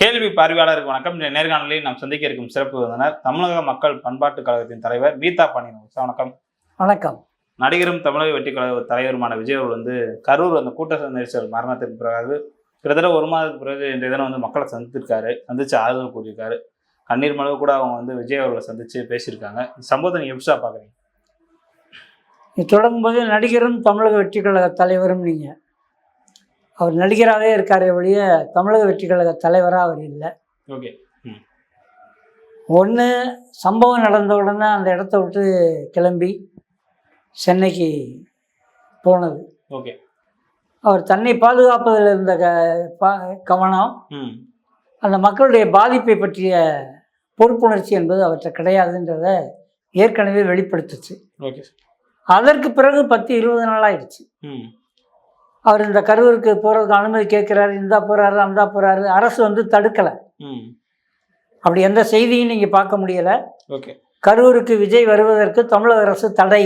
கேள்வி பார்வையாளருக்கு வணக்கம். இந்த நேர்காணலில் நாம் சந்திக்க இருக்கும் சிறப்பு விருந்தினர் தமிழக மக்கள் பண்பாட்டு கழகத்தின் தலைவர் கீதா பாண்டியன் சார் வணக்கம். வணக்கம். நடிகரும் தமிழக வெற்றி கழக தலைவருமான விஜய் அவர்கள் வந்து கரூர் அந்த கூட்ட நெரிசல் மரணத்திற்கு பிறகு கிட்டத்தட்ட ஒரு மாதத்துக்கு பிறகு இன்றைய தினம் வந்து மக்களை சந்தித்திருக்காரு சந்திச்சு ஆறுதல் கூறியிருக்காரு. கண்ணீர் மளவு கூட அவங்க வந்து விஜய் அவர்களை சந்திச்சு பேசியிருக்காங்க. சம்பவத்தை நீங்க எப்படி நீ தொடங்கும்போது நடிகரும் தமிழக வெற்றி கழக தலைவரும் நீங்கள் அவர் நடிகராகவே இருக்காரே ஒழிய தமிழக வெற்றி கழக தலைவராக அவர் இல்லை. ஓகே. ஒன்று சம்பவம் நடந்த உடனே அந்த இடத்த விட்டு கிளம்பி சென்னைக்கு போனது. ஓகே. அவர் தன்னை பாதுகாப்பதில் இருந்த க கவனம் அந்த மக்களுடைய பாதிப்பை பற்றிய பொறுப்புணர்ச்சி என்பது அவற்றை கிடையாதுன்றத ஏற்கனவே வெளிப்படுத்துச்சு. ஓகே அதற்கு பிறகு பத்து இருபது நாள் ஆயிடுச்சு. அவர் இந்த கரூருக்கு போகிறதுக்கு அனுமதி கேட்குறாரு இந்தா போகிறாரு அந்தா போகிறாரு அரசு வந்து தடுக்கலை. ம். அப்படி எந்த செய்தியும் நீங்கள் பார்க்க முடியலை. ஓகே. கரூருக்கு விஜய் வருவதற்கு தமிழக அரசு தடை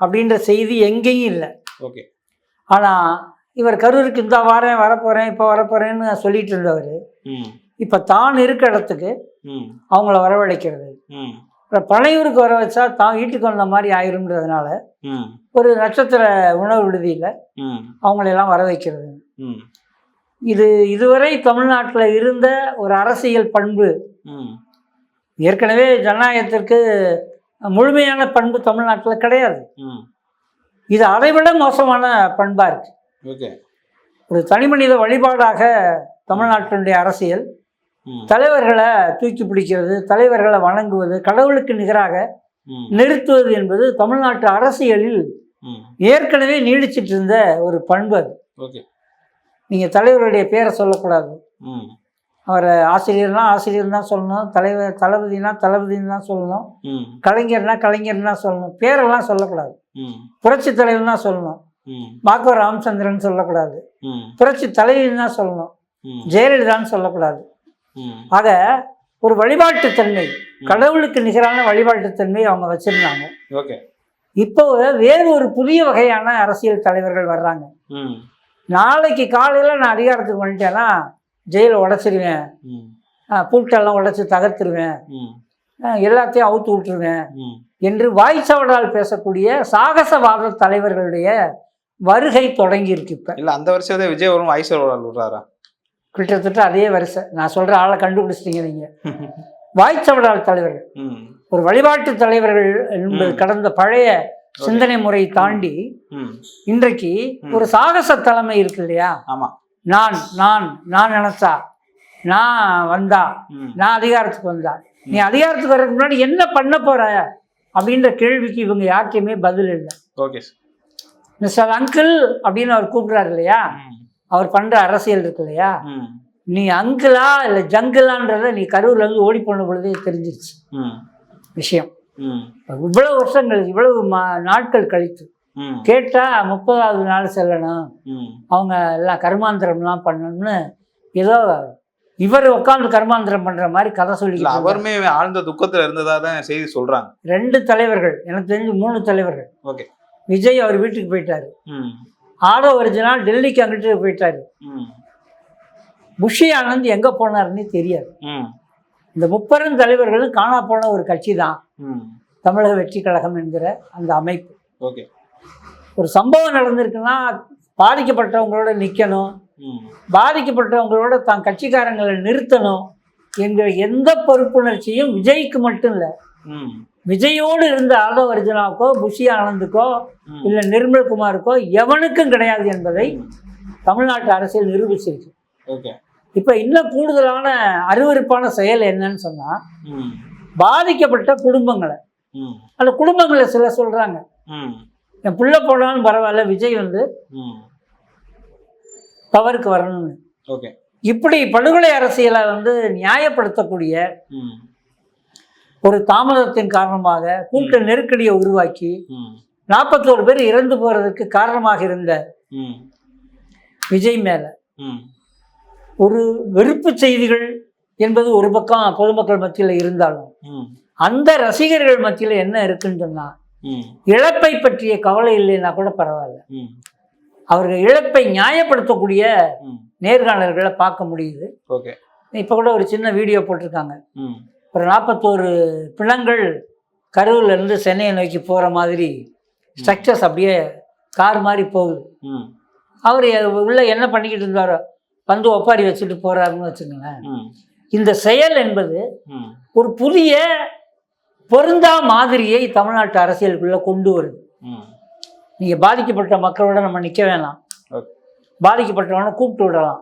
அப்படின்ற செய்தி எங்கேயும் இல்லை. ஓகே. ஆனால் இவர் கரூருக்கு இந்த வாரேன் வரப்போகிறேன் இப்போ வரப்போகிறேன்னு சொல்லிட்டு இருந்தவர். இப்போ தான் இருக்க இடத்துக்கு அவங்கள வரவழைக்கிறது. ம். அப்புறம் பழையூருக்கு வர வச்சா தான் வீட்டுக்கு வந்த மாதிரி ஆயிரும்ன்றதுனால ஒரு நட்சத்திர உணவு விடுதியில் அவங்களெல்லாம் வர வைக்கிறது. இது இதுவரை தமிழ்நாட்டில் இருந்த ஒரு அரசியல் பண்பு. ஏற்கனவே ஜனநாயகத்திற்கு முழுமையான பண்பு தமிழ்நாட்டில் கிடையாது. இது அதைவிட மோசமான பண்பாக இருக்கு. ஓகே. ஒரு தனிமனித வழிபாடாக தமிழ்நாட்டினுடைய அரசியல் தலைவர்களை தூக்கி பிடிக்கிறது தலைவர்களை வணங்குவது கடவுளுக்கு நிகராக நிறுத்துவது என்பது தமிழ்நாட்டு அரசியலில் ஏற்கனவே நீடிச்சிட்டு இருந்த ஒரு பண்பு அது. நீங்கள் தலைவருடைய பேரை சொல்லக்கூடாது. அவரை ஆசிரியர்னா ஆசிரியர் தான் சொல்லணும் தலைவர் தளபதினா தளபதின்னு தான் சொல்லணும் கலைஞர்னா கலைஞர் தான் சொல்லணும் பேரெல்லாம் சொல்லக்கூடாது. புரட்சி தலைவர் தான் சொல்லணும். ம். மாக்கோ ராமச்சந்திரன் சொல்லக்கூடாது புரட்சி தலைவின்னு தான் சொல்லணும். ஜெயலலிதான்னு சொல்லக்கூடாது. ஆக ஒரு வழிபாட்டுத்தன்மை கடவுளுக்கு நிகரான வழிபாட்டுத்தன்மை அவங்க வச்சிருந்தாங்க. ஓகே. இப்போ வேறு ஒரு புதிய வகையான அரசியல் தலைவர்கள் வர்றாங்க. ம். நாளைக்கு காலையில் நான் அதிகாரத்துக்கு வந்துட்டேன்னா ஜெயிலை உடச்சிருவேன். ம். பூட்டெல்லாம் உடைச்சி தகர்த்துருவேன். எல்லாத்தையும் அவுத்து விட்டுருவேன். ம். என்று வாய்ச்சவடால் பேசக்கூடிய சாகசவாத தலைவர்களுடைய வருகை தொடங்கி இருக்கு இப்போ. இல்ல அந்த வருஷம் விஜய் வரும் ஐஸ்வர்யா விடுறாரா? கிட்டத்தட்ட அதே வரிசை. நான் சொல்கிற ஆளை கண்டுபிடிச்சிட்டீங்க நீங்கள் வாய்ச்சவடால் தலைவர்கள். ஒரு வழிபாட்டு தலைவர்கள் என்பது. கடந்த பழைய சிந்தனை முறை தாண்டி இன்றைக்கு. ஒரு சாகச தலைமை இருக்கு இல்லையா? நான் நான் நான் நினைச்சா நான் வந்தா நான் அதிகாரத்துக்கு வந்தா நீ அதிகாரத்துக்கு வர்றதுக்கு முன்னாடி என்ன பண்ண போற? அப்படின்ற கேள்விக்கு இவங்க யார்கிட்டயுமே பதில் இல்லை. மிஸ்டர் அங்கிள் அப்படின்னு அவர் கூப்பிடுறாரு இல்லையா? அவர் பண்ற அரசியல் இருக்கு இல்லையா? நீ அங்கிளா இல்லை ஜங்கிளான்றத நீ கரூர்ல இருந்து ஓடி போன பொழுதே தெரிஞ்சிருச்சு. விஷயம். இவ்வளவு வருஷங்கள் இவ்வளவு நாட்கள் கழித்து. கேட்டா முப்பதாவது நாள் செல்லணும். அவங்க எல்லாம் கர்மாந்திரம்லாம் பண்ணணும்னு ஏதோ இவர் உட்காந்து கர்மாந்திரம் பண்ற மாதிரி கதை இருந்தாரு. அவருமே ஆழ்ந்த துக்கத்துல இருந்ததா தான் செய்தி சொல்றாங்க. ரெண்டு தலைவர்கள் எனக்கு தெரிஞ்சு மூணு தலைவர்கள். ஓகே. விஜய் அவர் வீட்டுக்கு போயிட்டாரு. ஆடோ ஒரிஜினல் டெல்லிக்கு அங்கிட்டு போயிட்டாரு. புஷி ஆனந்த் எங்க போனாருன்னு தெரியாது. இந்த முப்பெரும் தலைவர்களும் காணா போன ஒரு கட்சி தான் தமிழக வெற்றி கழகம் என்கிற அந்த அமைப்பு. ஓகே. ஒரு சம்பவம் நடந்திருக்குன்னா பாதிக்கப்பட்டவங்களோட நிற்கணும் பாதிக்கப்பட்டவங்களோட தான் கட்சிக்காரங்களை நிறுத்தணும் என்கிற எந்த பொறுப்புணர்ச்சியும் விஜய்க்கு மட்டும் இல்லை விஜயோடு இருந்த ஆதோ அர்ஜுனாவுக்கோ புஷி ஆனந்துக்கோ. இல்லை நிர்மல்குமாருக்கோ எவனுக்கும் கிடையாது என்பதை தமிழ்நாட்டு அரசியல் நிரூபிச்சிருக்கு. இப்போ இன்னும் கூடுதலான அருவருப்பான செயல் என்னன்னு சொன்னால் பாதிக்கப்பட்ட குடும்பங்களை. அந்த குடும்பங்களை சில சொல்கிறாங்க ம். என் புள்ள போனாலும் பரவாயில்ல விஜய் வந்து பவருக்கு வரணும்னு. இப்படி படுகொலை அரசியலை வந்து நியாயப்படுத்தக்கூடிய ஒரு தாமதத்தின் காரணமாக கூட்ட நெருக்கடியை உருவாக்கி நாற்பத்தோரு பேர் இறந்து போறதுக்கு காரணமாக இருந்த விஜய் மேல ஒரு வெறுப்பு செய்திகள் என்பது ஒரு பக்கம் பொதுமக்கள் மத்தியில் இருந்தாலும் அந்த ரசிகர்கள் மத்தியில் என்ன இருக்குன்னு சொன்னா இழப்பை பற்றிய கவலை இல்லைன்னா கூட பரவாயில்ல. அவர்கள் இழப்பை நியாயப்படுத்தக்கூடிய நேர்காணல்களை பார்க்க முடியுது. ஓகே. இப்போ கூட ஒரு சின்ன வீடியோ போட்டிருக்காங்க. ம். ஒரு நாற்பத்தோரு பிணங்கள் கரூர்ல இருந்து சென்னையை நோக்கி போகிற மாதிரி ஸ்ட்ரக்சர்ஸ் அப்படியே கார் மாதிரி போகுது. ம். அவர் உள்ள என்ன பண்ணிக்கிட்டு இருந்தாரோ வந்து ஒப்பாரி வச்சுட்டு போறாருன்னு வச்சுக்கோங்களேன். இந்த செயல் என்பது ஒரு புதிய பொருந்தா மாதிரியை தமிழ்நாட்டு அரசியலுக்குள்ள கொண்டு வருது. நீங்கள் பாதிக்கப்பட்ட மக்களோட நம்ம நிற்க வேணாம். பாதிக்கப்பட்டவனை கூப்பிட்டு விடலாம்.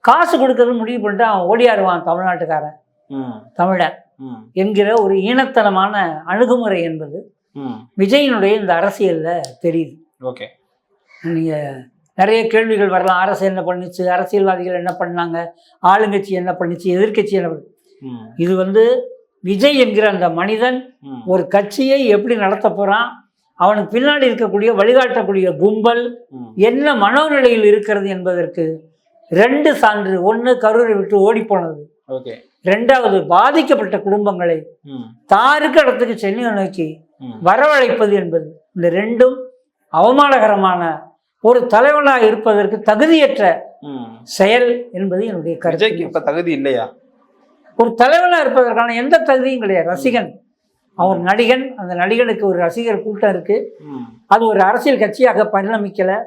காசு கொடுக்கறது முடிவு பண்ணிட்டு அவன் ஓடியாருவான் தமிழ்நாட்டுக்காரன். தமிழன் ம். என்கிற ஒரு ஈனத்தனமான அணுகுமுறை என்பது விஜயினுடைய இந்த அரசியலில் தெரியுது. ஓகே. நீங்கள் நிறைய கேள்விகள் வரலாம். அரசு என்ன பண்ணுச்சு? அரசியல்வாதிகள் என்ன பண்ணாங்க? ஆளுங்கட்சி என்ன பண்ணுச்சு? எதிர்க்கட்சி என்ன இது வந்து விஜய் என்கிற அந்த மனிதன் ஒரு கட்சியை எப்படி நடத்த போகிறான் அவனுக்கு பின்னாடி இருக்கக்கூடிய வழிகாட்டக்கூடிய கும்பல் என்ன மனோநிலையில் இருக்கிறது என்பதற்கு ரெண்டு சான்று. ஒன்று கரூரை விட்டு ஓடிப்போனது ஓகே ரெண்டாவது பாதிக்கப்பட்ட குடும்பங்களை தாருக்கு இடத்துக்கு சென்னையை நோக்கி வரவழைப்பது என்பது இந்த ரெண்டும் அவமானகரமான ஒரு தலைவனாக இருப்பதற்கு தகுதியற்ற செயல் என்பது என்னுடைய கருத்து. இப்ப தகுதி இல்லையா? ஒரு தலைவனாக இருப்பதற்கான எந்த தகுதியும் கிடையாது. ரசிகன். அவன் ஒரு நடிகன். அந்த நடிகனுக்கு ஒரு ரசிகர் கூட்டம் இருக்கு. அது ஒரு அரசியல் கட்சியாக பரிணமிக்கல.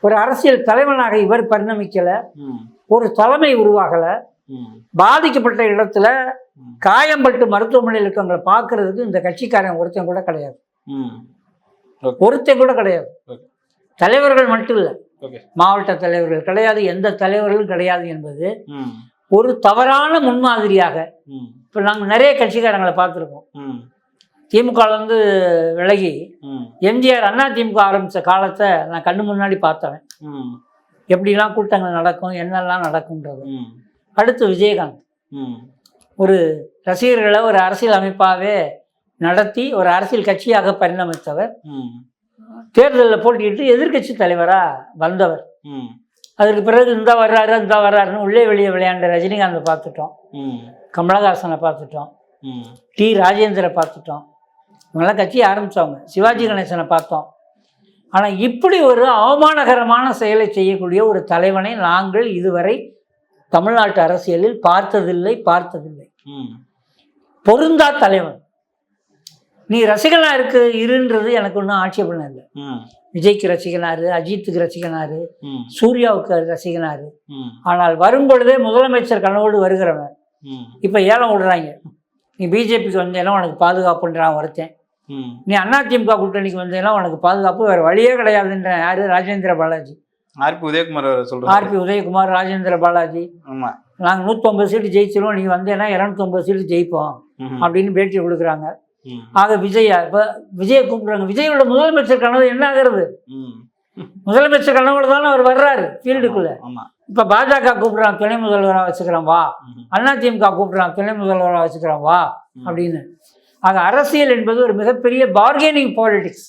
ஒரு அரசியல் தலைவனாக இவர் பரிணமிக்கல. ஒரு தலைமை உருவாகல. பாதிக்கப்பட்ட இடத்துல. காயம்பட்டு மருத்துவமனையில் இருக்கவங்களை பார்க்கறதுக்கு இந்த கட்சிக்காரன் ஒருத்தன் கூட கிடையாது. ஒருத்தன் கூட கிடையாது. தலைவர்கள் மட்டும் இல்லை. மாவட்ட தலைவர்கள் கிடையாது. எந்த தலைவர்களும் கிடையாது என்பது ஒரு தவறான முன்மாதிரியாக இப்போ நாங்கள் நிறைய கட்சிக்காரங்களை பார்த்துருக்கோம். திமுகலேருந்து விலகி எம்ஜிஆர் அண்ணா திமுக ஆரம்பித்த காலத்தை நான் கண்ணு முன்னாடி பார்த்தவன். ம். எப்படிலாம் கூட்டங்கள் நடக்கும் என்னெல்லாம் நடக்கும்ன்றது. அடுத்து விஜயகாந்த். ம். ஒரு ரசிகர்களை ஒரு அரசியல் அமைப்பாகவே நடத்தி ஒரு அரசியல் கட்சியாக பரிணமித்தவர். தேர்தலில் போட்டியிட்டு எதிர்க்கட்சி தலைவராக வந்தவர். ம். அதற்கு பிறகு இந்த வர்றாரு இந்த வர்றாருன்னு உள்ளே வெளியே விளையாண்ட ரஜினிகாந்தை பார்த்துட்டோம். ம். கமலஹாசனை பார்த்துட்டோம். டி ராஜேந்திரை பார்த்துட்டோம். இவங்கெல்லாம் கட்சி ஆரம்பித்தவங்க சிவாஜி கணேசனை பார்த்தோம். ஆனால் இப்படி ஒரு அவமானகரமான செயலை செய்யக்கூடிய ஒரு தலைவனை நாங்கள் இதுவரை தமிழ்நாட்டு அரசியலில் பார்த்ததில்லை பார்த்ததில்லை. பொருந்தா தலைவன். நீ ரசிகனா இருக்கு இருன்றது எனக்கு ஒன்றும் ஆட்சேபணம் இல்லை. விஜய்க்கு ரசிகனாரு அஜித்துக்கு ரசிகனாரு சூர்யாவுக்கு ரசிகனாரு. ஆனால் வரும்பொழுதே முதலமைச்சர் கனவோடு வருகிறவன். இப்போ ஏலம் விடுறாங்க. நீ பிஜேபிக்கு வந்தேன்னா உனக்கு பாதுகாப்புன்றான் ஒருத்தன் நீ அதிமுக கூட்டணிக்கு வந்தேன்னா உனக்கு பாதுகாப்பு வேறு வழியே கிடையாதுன்ற யாரு? ராஜேந்திர பாலாஜி. ஆர்பி உதயகுமார் சொல்றாரு. R B Udhayakumar Rajendra Balaji. ஆமா. நாங்கள் நூற்றம்பது சீட்டு ஜெயிச்சிருவோம் நீ வந்தேன்னா இரநூத்தொம்பது சீட்டு ஜெயிப்போம் அப்படின்னு பேட்டி கொடுக்குறாங்க. ஆக விஜயா இப்போ விஜயை கூப்பிடுறாங்க. விஜயோட முதலமைச்சர் கனவு என்ன ஆகிறது முதலமைச்சர் கனவோட தானே அவர் வர்றாரு ஃபீல்டுக்குள்ள இப்போ பாஜக கூப்பிடுறான் துணை முதல்வராக வச்சுக்கிறான் வா. அதிமுக கூப்பிடுறான் துணை முதல்வராக வச்சுக்கிறான் வா. அப்படின்னு. ஆக அரசியல் என்பது ஒரு மிகப்பெரிய பார்கெனிங் பாலிடிக்ஸ்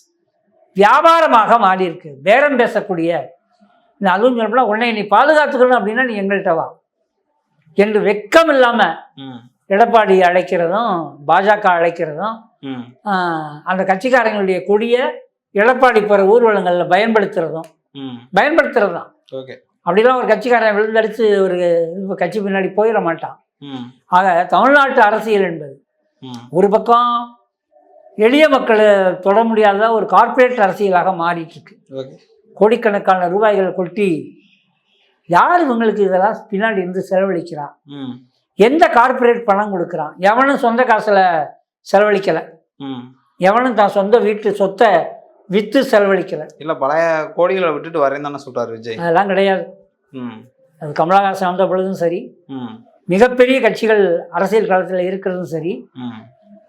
வியாபாரமாக மாறி இருக்கு பேரம் பேசக்கூடிய இந்த அதுவும் சொல்லப்போனால் உன்னை நீ பாதுகாத்துக்கணும் அப்படின்னா நீ எங்கள்கிட்ட வா. என்று வெக்கம் இல்லாமல் ம். எடப்பாடி அழைக்கிறதும் பாஜக அழைக்கிறதும் அந்த கட்சிக்காரங்களுடைய கொடியை எடப்பாடி போகிற ஊர்வலங்களில் பயன்படுத்துறதும் பயன்படுத்துறது தான் அப்படிலாம் ஒரு கட்சிக்காரன் விழுந்தடிச்சு ஒரு கட்சி பின்னாடி போயிட மாட்டான். ஆக தமிழ்நாட்டு அரசியல் என்பது ஒரு பக்கம் எளிய மக்களை தொட முடியாத ஒரு கார்ப்பரேட் அரசியலாக மாறிட்டு இருக்கு. கோடிக்கணக்கான ரூபாய்களை கொட்டி யார் இவங்களுக்கு இதெல்லாம் பின்னாடி இருந்து செலவழிக்கிறா? ம். எந்த கார்ப்பரேட் பணம் கொடுக்குறான் எவனும் சொந்த காசில் செலவழிக்கலை. எவனும் தான் சொந்த வீட்டு சொத்தை விற்று செலவழிக்கலை. இல்ல பழைய கோடிகளை விட்டுட்டு வரேன் தானே சொல்றாரு விஜய். அதெல்லாம் கிடையாது. அது கமலஹாசன் வந்த பொழுதும் சரி. மிகப்பெரிய கட்சிகள் அரசியல் களத்தில் இருக்கிறதும் சரி.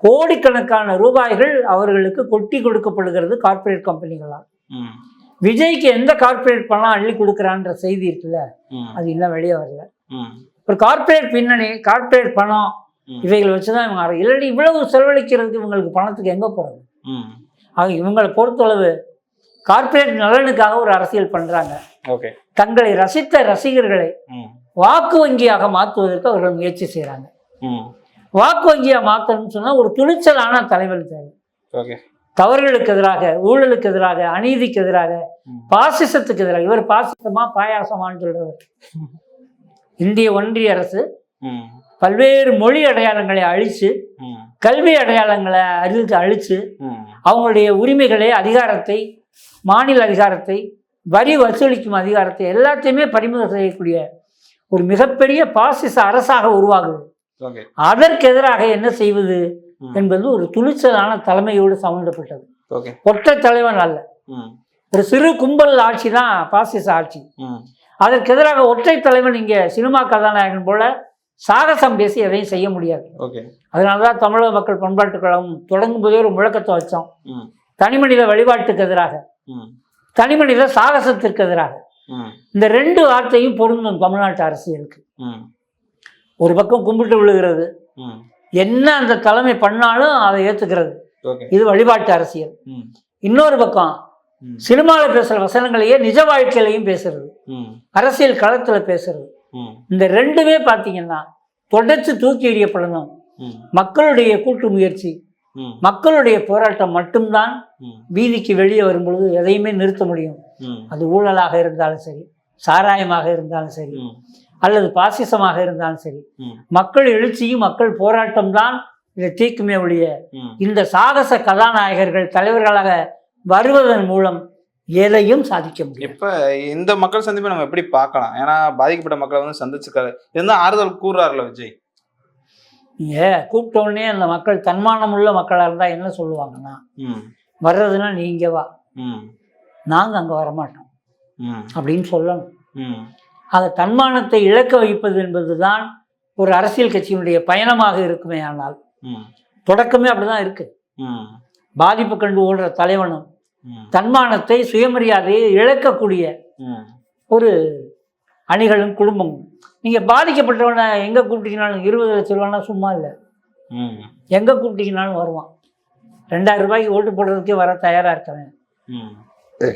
கோடிக்கணக்கான ரூபாய்கள் அவர்களுக்கு கொட்டி கொடுக்கப்படுகிறது கார்ப்பரேட் கம்பெனிகளால் விஜய்க்கு எந்த கார்ப்பரேட் பணம் அள்ளி கொடுக்குறான்ற செய்தி இருக்குல்ல அது இன்னும் வெளியே வரல. ஒரு கார்ப்பரேட் பின்னணி கார்ப்பரேட் பணம். இவைகளை வச்சு தான் இவங்க ஆர- இல்லாட்டி இவ்வளவு செலவழிக்கிறதுக்கு இவங்களுக்கு பணத்துக்கு எங்கே போகிறது ஆக இவங்களை பொறுத்தளவு கார்ப்பரேட் நலனுக்காக ஒரு அரசியல் பண்ணுறாங்க ஓகே. தங்களை ரசித்த ரசிகர்களை வாக்கு வங்கியாக மாற்றுவதற்கு அவர்கள் முயற்சி செய்கிறாங்க வாக்கு வங்கியாக மாற்றணும்னு சொன்னால் ஒரு துணிச்சலான தலைவர் தேவை. ஓகே. தவறுகளுக்கு எதிராக ஊழலுக்கு எதிராக அநீதிக்கு எதிராக. பாசிசத்துக்கு எதிராக இவர் பாசிசமா பாயாசமான்னு சொல்றவர் இந்திய ஒன்றிய அரசு பல்வேறு மொழி அடையாளங்களை ம். கல்வி அடையாளங்களை அறிவித்து ம். அவங்களுடைய உரிமைகளை அதிகாரத்தை மாநில அதிகாரத்தை வரி வசூலிக்கும் அதிகாரத்தை எல்லாத்தையுமே பறிமுதல் செய்யக்கூடிய ஒரு மிகப்பெரிய பாசிச அரசாக உருவாகுது. அதற்கு எதிராக என்ன செய்வது. என்பது ஒரு துணிச்சலான தலைமையோடு சம்பந்தப்பட்டது ஓகே. ஒற்றை தலைவன் அல்ல. ஒரு சிறு கும்பல் ஆட்சி தான் பாசிச ஆட்சி. அதற்கு எதிராக ஒற்றை தலைவன் இங்கே சினிமா கதாநாயகன் போல சாகசம் பேசி எதையும் செய்ய முடியாது. ஓகே. அதனால தான் தமிழக மக்கள் பண்பாட்டுக் கழகம் தொடங்கும் போதே ஒரு முழக்கத்தை வச்சோம். தனிமனித வழிபாட்டுக்கு எதிராக. தனிமனித சாகசத்திற்கு எதிராக. இந்த ரெண்டு வார்த்தையும் பொருந்தும் தமிழ்நாட்டு அரசியலுக்கு. ஒரு பக்கம் கும்பிட்டு விழுகிறது. என்ன அந்த தலைமை பண்ணாலும் அதை ஏற்றுக்கிறது ஓகே இது வழிபாட்டு அரசியல். இன்னொரு பக்கம் சினிமாவில் பேசுகிற வசனங்களையே நிஜ வாழ்க்கையிலையும் பேசுறது. அரசியல் களத்தில் பேசுறது. இந்த ரெண்டுமே பார்த்தீங்கன்னா தொடர்ச்சி தூக்கி எறியப்படணும் மக்களுடைய கூட்டு முயற்சி. மக்களுடைய போராட்டம் மட்டும்தான் வீதிக்கு வெளியே வரும்பொழுது எதையுமே நிறுத்த முடியும். அது ஊழலாக இருந்தாலும் சரி சாராயமாக இருந்தாலும் சரி. அல்லது பாசிசமாக இருந்தாலும் சரி மக்கள் எழுச்சியும் மக்கள் போராட்டம் தான் இதை தீக்குமே ஒழிய இந்த சாகச கதாநாயகர்கள் தலைவர்களாக வருவதன் மூலம் எதையும் சாதிக்க முடியும் இப்ப இந்த மக்கள் சந்திப்பை நம்ம எப்படி பார்க்கலாம்? ஏன்னா பாதிக்கப்பட்ட மக்களை வந்து சந்திச்சுக்காரு இருந்தா ஆறுதல் கூறுறாருல விஜய். நீங்க கூப்பிட்ட உடனே அந்த மக்கள் தன்மானம் உள்ள மக்களாக இருந்தால் என்ன சொல்லுவாங்கன்னா வர்றதுன்னா நீங்க வா. நாங்கள் அங்கே வரமாட்டோம். அப்படின்னு சொல்லணும். அந்த தன்மானத்தை இழக்க வைப்பது என்பதுதான் ஒரு அரசியல் கட்சியினுடைய பயணமாக இருக்குமே ஆனால். தொடக்கமே அப்படிதான் இருக்கு. ம். பாதிப்பு கண்டு ஓடுற தலைவனும் தன்மானத்தை சுயமரியாதையை இழக்கக்கூடிய ஒரு அணிகளும் குடும்பமும். நீங்கள் பாதிக்கப்பட்டவனை எங்கே கூப்பிட்டீங்கனாலும் இருபது லட்ச ரூபானா சும்மா இல்லை. ம். எங்கே கூப்பிட்டீங்கனாலும் வருவான். ரெண்டாயிரம் ரூபாய்க்கு ஓட்டு போடுறதுக்கே வர தயாராக இருக்கவன். ம்.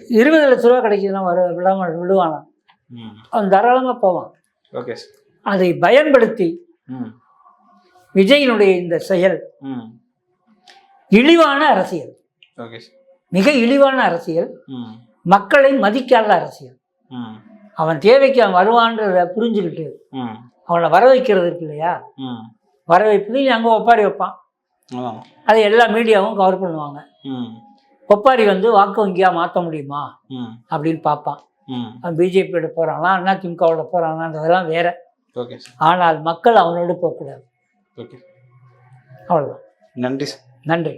இருபது லட்ச ரூபா கிடைக்குதுன்னா வர விடாம விடுவானா? அவன் தாராளமாக போவான். ஓகே அதை பயன்படுத்தி ம். விஜயினுடைய இந்த செயல் ம். இழிவான அரசியல். ஓகே மிக இழிவான அரசியல். ம். மக்களை மதிக்காத அரசியல். ம். அவன் தேவைக்கு அவன் வருவான்றத புரிஞ்சுக்கிட்டு ம். அவனை வர வைக்கிறது இருக்கு இல்லையா? ம். வர வைப்பது அங்கே ஒப்பாரி வைப்பான். அதை எல்லா மீடியாவும் கவர் பண்ணுவாங்க. ம். ஒப்பாரி வந்து வாக்கு வங்கியாக மாற்ற முடியுமா? ம். அப்படின்னு பார்ப்பான். அவன் பிஜேபியோட போகிறானா அண்ணா திமுகவோட போகிறானான்றதெல்லாம் வேற. ஓகே சார் ஆனால் மக்கள் அவனோடு போகக்கூடாது. ஓகே அவ்வளோதான் நன்றி சார் நன்றி.